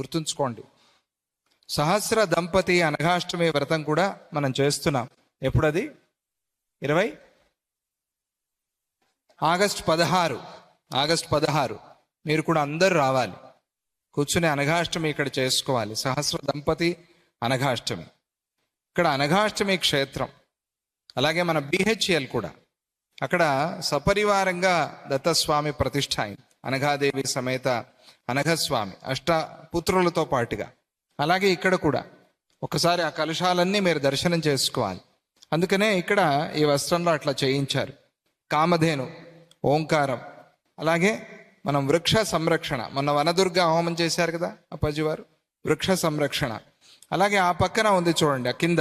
గుర్తుంచుకోండి. సహస్ర దంపతి అనఘాష్టమి వ్రతం కూడా మనం చేస్తున్నాం. ఎప్పుడది? ఇరవై? ఆగస్ట్ పదహారు. ఆగస్ట్ పదహారు. మీరు కూడా అందరూ రావాలి. కూర్చుని అనఘాష్టమి ఇక్కడ చేసుకోవాలి. సహస్ర దంపతి అనఘాష్టమి. ఇక్కడ అనఘాష్టమి క్షేత్రం. అలాగే మన బిహెచ్ఎల్ కూడా. అక్కడ సపరివారంగా దత్తస్వామి ప్రతిష్ఠ అయింది. అనఘాదేవి సమేత అనఘస్వామి అష్ట పుత్రులతో పాటుగా. అలాగే ఇక్కడ కూడా ఒకసారి ఆ కలుషాలన్నీ మీరు దర్శనం చేసుకోవాలి. అందుకనే ఇక్కడ ఈ వస్త్రంలో అట్లా చేయించారు. కామధేను ఓంకారం అలాగే మనం వృక్ష సంరక్షణ. మొన్న వనదుర్గ హోమం చేశారు కదా అప్పాజీ వారు వృక్ష సంరక్షణ. అలాగే ఆ పక్కన ఉంది చూడండి ఆ కింద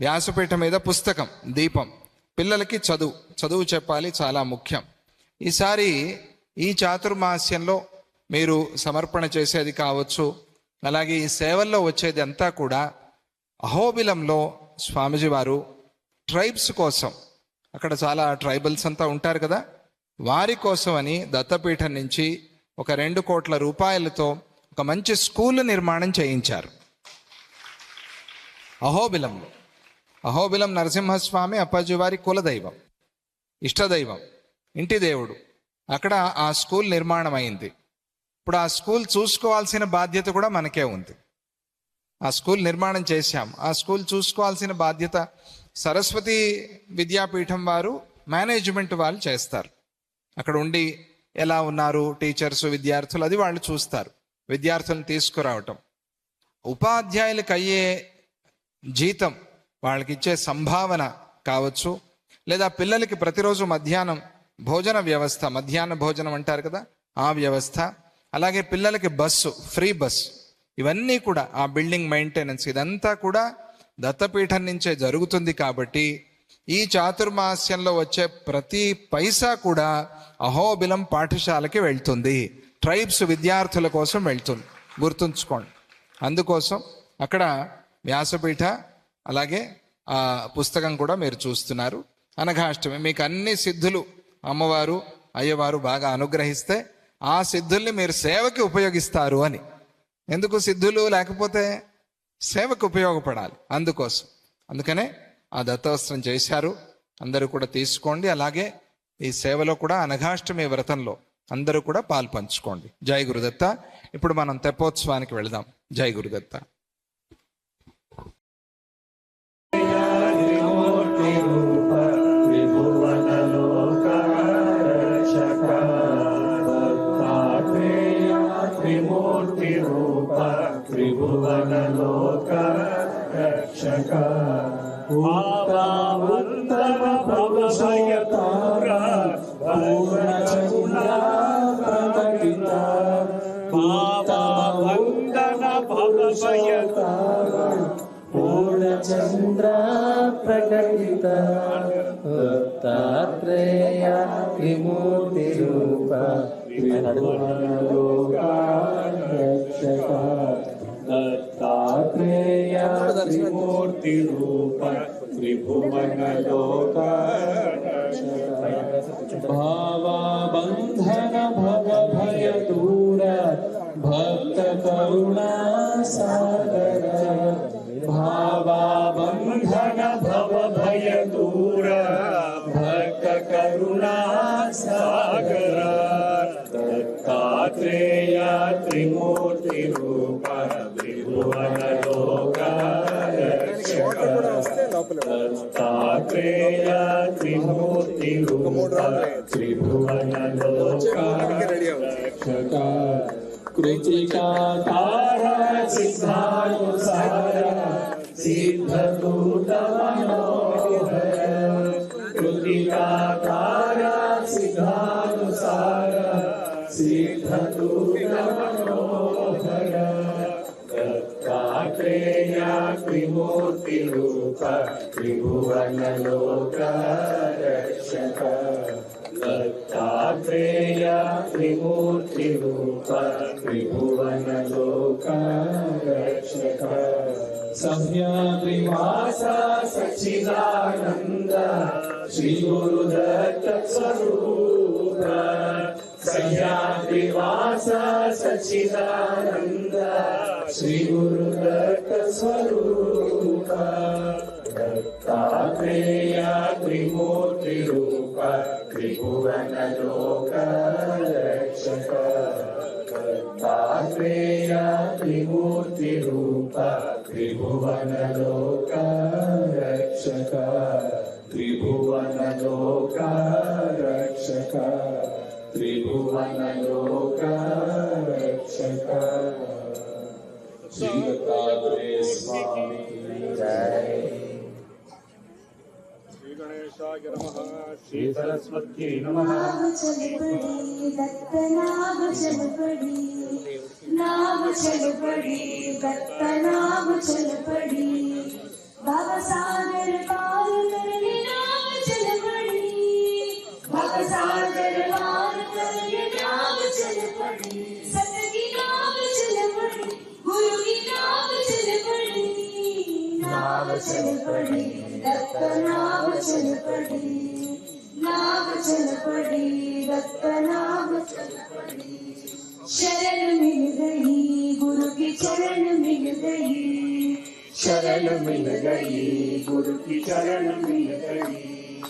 వ్యాసపీఠ మీద పుస్తకం దీపం. పిల్లలకి చదువు చదువు చెప్పాలి చాలా ముఖ్యం. ఈసారి ఈ చాతుర్మాస్యంలో మీరు సమర్పణ చేసేది కావచ్చు. అలాగే ఈ సేవల్లో వచ్చేది అంతా కూడా అహోబిలంలో స్వామిజీ వారు ట్రైబ్స్ కోసం. అక్కడ చాలా ట్రైబల్స్ అంతా ఉంటారు కదా. వారి కోసం అని దత్తపీఠం నుంచి ఒక రెండు కోట్ల రూపాయలతో ఒక మంచి స్కూల్ నిర్మాణం చేయించారు. అహోబిలంలో. అహోబిలం నరసింహస్వామి అప్పాజీ వారి కులదైవం. ఇష్టదైవం. ఇంటి దేవుడు. అక్కడ ఆ స్కూల్ నిర్మాణం అయింది ఇప్పుడు ఆ స్కూల్ చూసుకోవాల్సిన బాధ్యత కూడా మనకే ఉంది. ఆ స్కూల్ నిర్మాణం చేశాం. ఆ స్కూల్ చూసుకోవాల్సిన బాధ్యత సరస్వతి విద్యాపీఠం వారు మేనేజ్మెంట్ వాళ్ళు చేస్తారు. అక్కడ ఉండి ఎలా ఉన్నారు టీచర్స్ విద్యార్థులు అది వాళ్ళు చూస్తారు. విద్యార్థులను తీసుకురావటం. ఉపాధ్యాయులకు అయ్యే జీతం వాళ్ళకి ఇచ్చే సంభావన కావచ్చు లేదా పిల్లలకి ప్రతిరోజు మధ్యాహ్నం భోజన వ్యవస్థ మధ్యాహ్న భోజనం అంటారు కదా ఆ వ్యవస్థ. అలాగే పిల్లలకి బస్సు ఫ్రీ బస్. ఇవన్నీ కూడా ఆ బిల్డింగ్ మెయింటెనెన్స్ ఇదంతా కూడా దత్తపీఠం నుంచే జరుగుతుంది కాబట్టి ఈ చాతుర్మాస్యంలో వచ్చే ప్రతి పైసా కూడా అహోబిలం పాఠశాలకి వెళ్తుంది. ట్రైబ్స్ విద్యార్థుల కోసం వెళ్తుంది. గుర్తుంచుకోండి. అందుకోసం అక్కడ వ్యాసపీఠ అలాగే ఆ పుస్తకం కూడా మీరు చూస్తున్నారు. అనఘాష్టమి మీకు అన్ని సిద్ధులు అమ్మవారు అయ్యవారు బాగా అనుగ్రహిస్తే ఆ సిద్ధుల్ని మీరు సేవకి ఉపయోగిస్తారు అని. ఎందుకు సిద్ధులు? లేకపోతే సేవకు ఉపయోగపడాలి అందుకోసం. అందుకనే ఆ దత్తవస్త్రం చేశారు. అందరూ కూడా తీసుకోండి. అలాగే ఈ సేవలో కూడా అనఘాష్టమి వ్రతంలో అందరూ కూడా పాల్పంచుకోండి జై గురుదత్త. ఇప్పుడు మనం తెప్పోత్సవానికి వెళదాం. జై గురుదత్త. उत्तम भवसयतार पूर्णचुण्डाप्रदकिता पावावन्दन भवसयतार पूर्णचन्द्रप्रकटित दत्तात्रेय विमूर्तिरूप विलोकाक्षका त्रेय त्रिमूर्तिरूप त्रिभुवनलोक भावाबन्धन भवभयदूर भक्तकरुणासागर बंधन भव त्रैतेय त्रिमूर्तिरूप त्रिभुवनलोकरक्षक दत्तात्रेय त्रिमूर्तिरूप त्रिभुवनलोकरक्षक कृतिका तारा सिद्धानुसार सिद्धदूतमनो మూర్తి రూప త్రిభువన లోక రక్షక దత్తాత్రేయ త్రిమూర్తి రూప త్రిభువన లోక రక్షక సవ్యాద్రివాస సచ్చిదానంద శ్రీ గురు దత్త స్వరూప సహ్యాద్రివాస సచ్చిదానంద श्री गुरु दत्त दत्तात्रेय त्रिमूर्तिरूप त्रिभुवनलोकरक्षक दत्तात्रेय त्रिमूर्तिरूप त्रिभुवनलोकरक्षक त्रिभुवनलोकरक्षक त्रिभुवनलोकरक्षक श्री वेंकटेशाय नमः। श्री सरस्वती नमः। चल पड़ी दत्त नाम चल पड़ी नाम चल पड़ी दत्त नाम चल पड़ी बाबा सागर पार करने नाम चल पड़ी बाबा सागर पार करने नाम चल पड़ी सत की नाम चल पड़ी गुरु की नाम चल पड़ी नाम चल पड़ी। दत्त नाव चल पड़ी नाव चल पड़ी दत्त नाव चल पड़ी। शरण मिल गई गुरु की चरण मिल गई। शरण मिल गई गुरु की चरण मिल गई।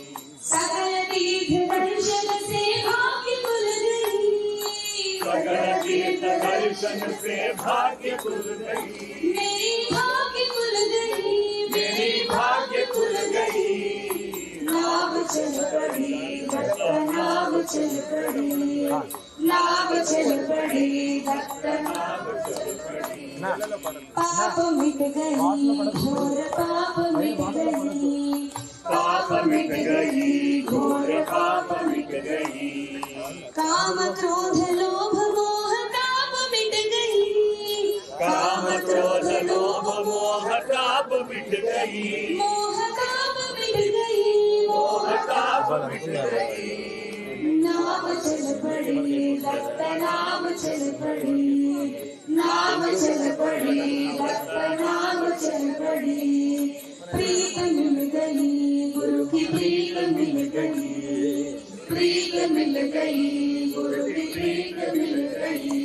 सकल तीर्थ दर्शन से भाग्य खुल गई। सगल तीर्थ दर्शन से भाग्य खुल गई। मेरी भाग्य खुल गई। चल पड़ी दत्त नाव चल पड़ी नाव चल पड़ी पड़ी पाप मिट गई घोर पाप मिट गई पाप मिट गई घोर पाप मिट गई काम क्रोध लोभ मोह ताप मिट गई काम क्रोध लोभ मोह ताप मिट गई। नाम चल पड़ी दत्त नाम चल पड़ी नाम चल पड़ी दत्त नाम चल पड़ी प्रीत मिल गई गुरु की प्रीत मिल गई प्रीत मिल गई गुरु की प्रीत मिल गई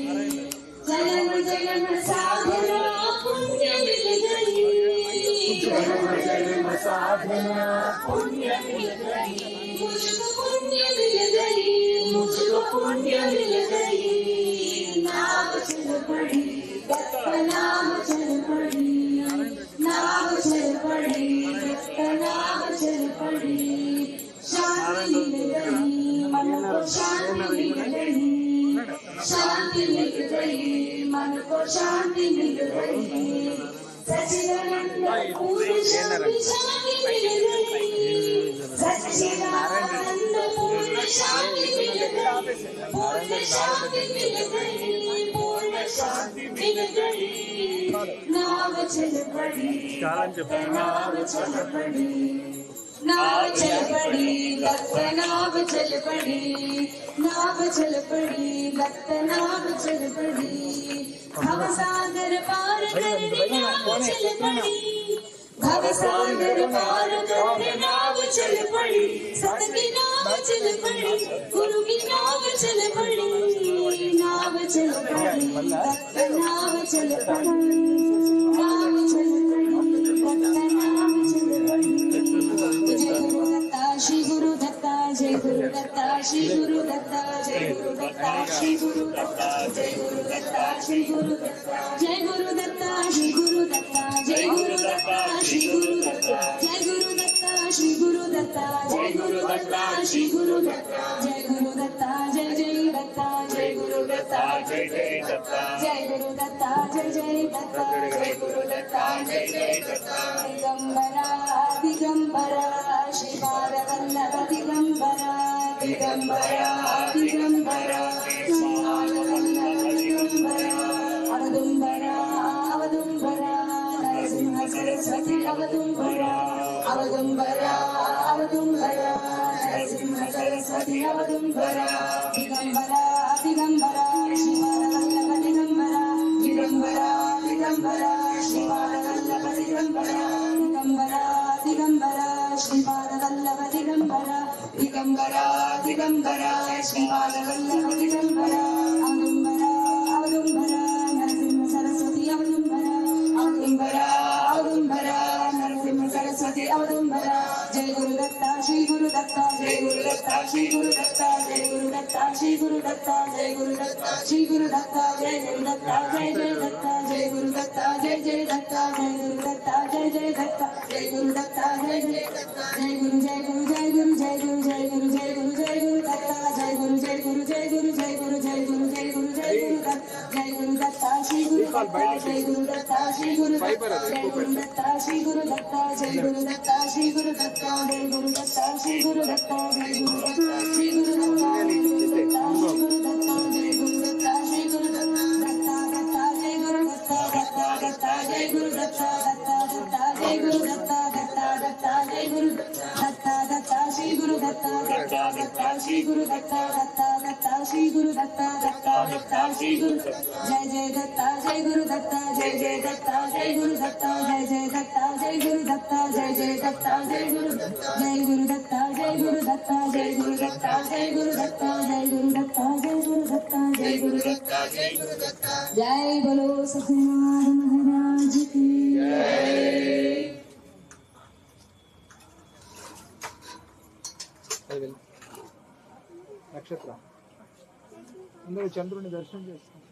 जन्म जन्म साधना जन्म साधना पुण्य मिल गई पुण्य मिल गई मुझको पुण्य मिल गई नाम चल पड़ी नाम चल पड़ी नाम चल पड़ी नाम चल पड़ी शांति मिल गई मन को शांति मिल गई शांति मिल गई मन को शांति मिल गई నావ చలపడి నావ చలపడి नाव चल पड़ी भक्त नाव चल पड़ी नाव चल पड़ी भक्त नाव चल पड़ी भवसागर पार करने नाव चल पड़ी भवसागर पार करने नाव चल पड़ी सत की नाव चल पड़ी गुरु की नाव चल पड़ी नाव चल पड़ी भक्त नाव चल पड़ी श्री गुरु दत्ता जय गुरु दत्ता श्री गुरु दत्ता जय गुरु दत्ता श्री गुरु दत्ता जय गुरु दत्ता श्री गुरु दत्ता जय गुरु दत्ता श्री गुरु दत्ता जय गुरु दत्ता श्री गुरु दत्ता जय गुरु दत्ता श्री गुरु दत्ता जय गुरु दत्ता श्री गुरु दत्ता जय गुरु दत्ता जय जय दत्ता जय गुरु दत्ता जय जय दत्ता जय गुरु दत्ता जय जय दत्ता जय गुरु दत्ता जय जय दत्ता வல்லவ திகம்பரா திகம்பரா திகம்பரா அவதும்பரா அவதும்பரா நரசிம்ம சரஸ்வதி அவதும்பரா அவதும்பரா அவதும்பரா நரசிம்ம சரஸ்வதி அவதும்பரா திகம்பரா திகம்பரா दिगम्बरा श्रीपादवल्लभ दिगम्बरा జై గురు దత్త శ్రీ గురు దత్త జై గురు దత్త శ్రీ గురు దత్త జై గురు దత్త శ్రీ గురు దత్త జై గురు దత్త శ్రీ గురు దత్త జై గురు దత్త జై జయ దత్త జై గురు దత్త జై జయ దత్త జై గురు దత్త జై జయ దత్త జై గురు దత్త జై జయ దత్త జై గురు జై గురు జై గురు జై గురు జై గురు జై గురు దత్త జై గురు జై గురు జై గురు జై గురు జై గురు కాల్ బయట ఫైబర్ అది శ్రీ గురు దత్తా దత్తా శ్రీ గురు దత్తా దత్తా శ్రీ గురు దత్తా దత్తా दत्ता श्री गुरु दत्ता दत्ता दत्ता श्री गुरु जय जय दत्ता जय गुरु दत्ता जय जय दत्ता जय गुरु दत्ता जय जय दत्ता जय गुरु दत्ता जय जय दत्ता जय गुरु जय गुरु दत्ता जय गुरु दत्ता जय गुरु दत्ता जय गुरु दत्ता जय गुरु दत्ता जय गुरु दत्ता जय गुरु दत्ता जय गुरु दत्ता जय बोलो सत्यनारायण महाराज की जय नक्षत्र అందరూ చంద్రుని దర్శనం చేసుకుంటారు.